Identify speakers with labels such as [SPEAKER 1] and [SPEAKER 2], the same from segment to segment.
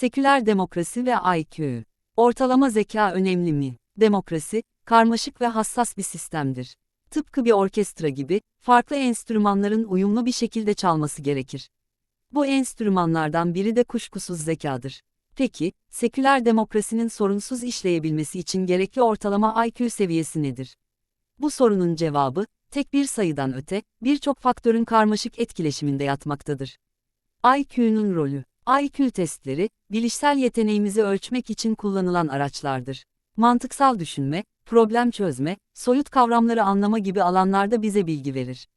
[SPEAKER 1] Seküler demokrasi ve IQ. Ortalama zeka önemli mi? Demokrasi, karmaşık ve hassas bir sistemdir. Tıpkı bir orkestra gibi, farklı enstrümanların uyumlu bir şekilde çalması gerekir. Bu enstrümanlardan biri de kuşkusuz zekadır. Peki, seküler demokrasinin sorunsuz işleyebilmesi için gerekli ortalama IQ seviyesi nedir? Bu sorunun cevabı, tek bir sayıdan öte, birçok faktörün karmaşık etkileşiminde yatmaktadır. IQ'nun rolü IQ testleri, bilişsel yeteneğimizi ölçmek için kullanılan araçlardır. Mantıksal düşünme, problem çözme, soyut kavramları anlama gibi alanlarda bize bilgi verir.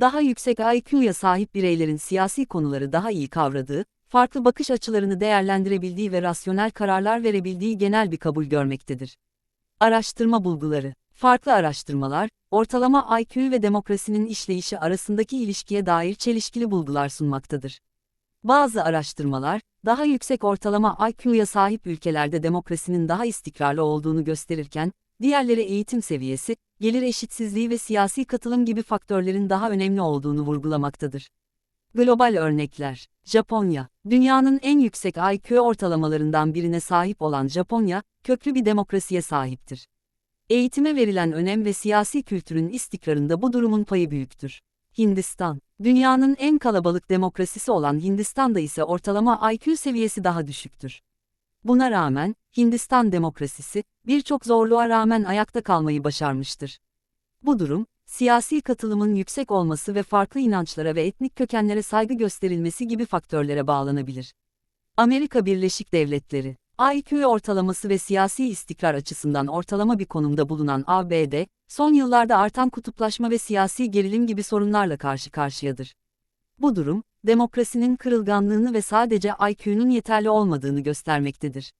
[SPEAKER 1] Daha yüksek IQ'ya sahip bireylerin siyasi konuları daha iyi kavradığı, farklı bakış açılarını değerlendirebildiği ve rasyonel kararlar verebildiği genel bir kabul görmektedir. Araştırma bulguları Farklı araştırmalar, ortalama IQ ve demokrasinin işleyişi arasındaki ilişkiye dair çelişkili bulgular sunmaktadır. Bazı araştırmalar, daha yüksek ortalama IQ'ya sahip ülkelerde demokrasinin daha istikrarlı olduğunu gösterirken, diğerleri eğitim seviyesi, gelir eşitsizliği ve siyasi katılım gibi faktörlerin daha önemli olduğunu vurgulamaktadır. Global örnekler Japonya, dünyanın en yüksek IQ ortalamalarından birine sahip olan Japonya, köklü bir demokrasiye sahiptir. Eğitime verilen önem ve siyasi kültürün istikrarında bu durumun payı büyüktür. Hindistan, dünyanın en kalabalık demokrasisi olan Hindistan'da ise ortalama IQ seviyesi daha düşüktür. Buna rağmen, Hindistan demokrasisi, birçok zorluğa rağmen ayakta kalmayı başarmıştır. Bu durum, siyasi katılımın yüksek olması ve farklı inançlara ve etnik kökenlere saygı gösterilmesi gibi faktörlere bağlanabilir. Amerika Birleşik Devletleri IQ ortalaması ve siyasi istikrar açısından ortalama bir konumda bulunan ABD, son yıllarda artan kutuplaşma ve siyasi gerilim gibi sorunlarla karşı karşıyadır. Bu durum, demokrasinin kırılganlığını ve sadece IQ'nun yeterli olmadığını göstermektedir.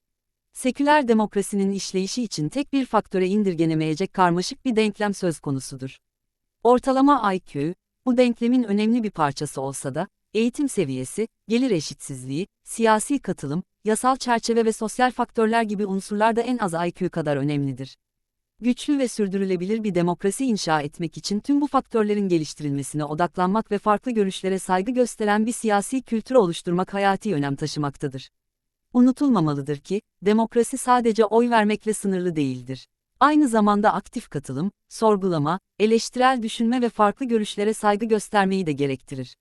[SPEAKER 1] Seküler demokrasinin işleyişi için tek bir faktöre indirgenemeyecek karmaşık bir denklem söz konusudur. Ortalama IQ, bu denklemin önemli bir parçası olsa da, eğitim seviyesi, gelir eşitsizliği, siyasi katılım, yasal çerçeve ve sosyal faktörler gibi unsurlar da en az IQ kadar önemlidir. Güçlü ve sürdürülebilir bir demokrasi inşa etmek için tüm bu faktörlerin geliştirilmesine odaklanmak ve farklı görüşlere saygı gösteren bir siyasi kültür oluşturmak hayati önem taşımaktadır. Unutulmamalıdır ki, demokrasi sadece oy vermekle sınırlı değildir. Aynı zamanda aktif katılım, sorgulama, eleştirel düşünme ve farklı görüşlere saygı göstermeyi de gerektirir.